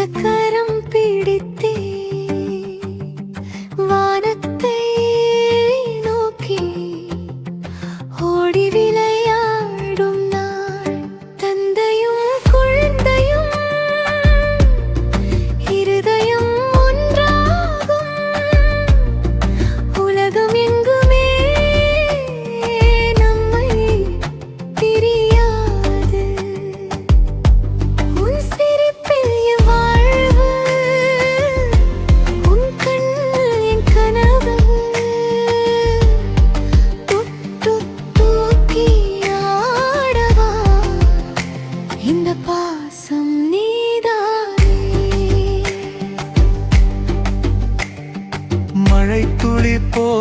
也可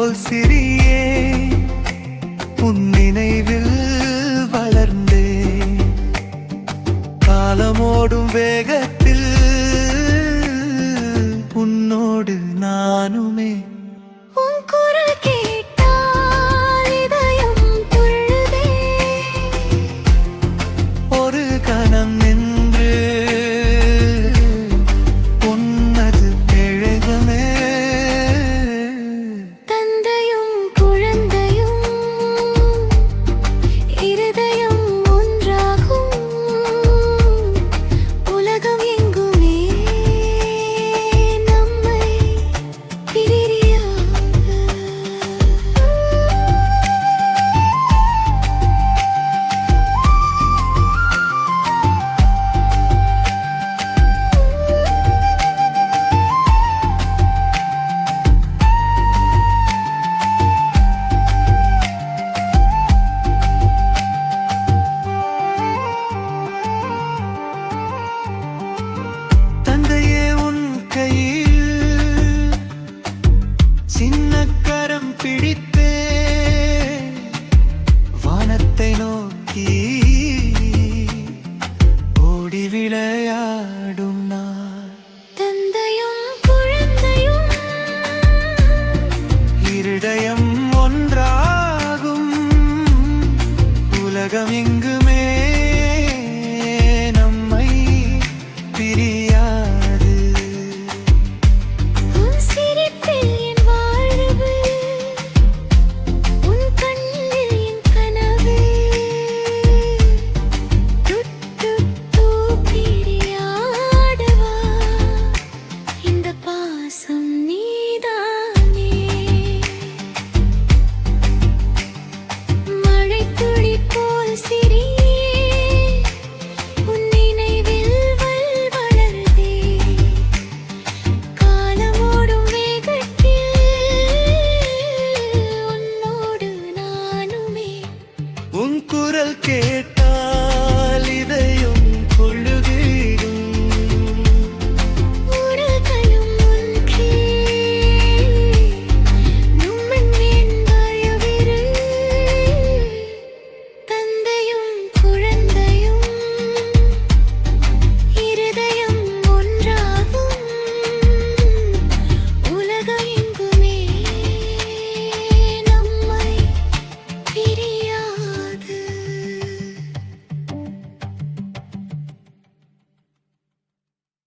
போல் சிறியே உன் நினைவில் வளர்ந்தே காலமோடும் வேகத்தில் இருடயம் ஒன்றாகும். உலகம் எங்கு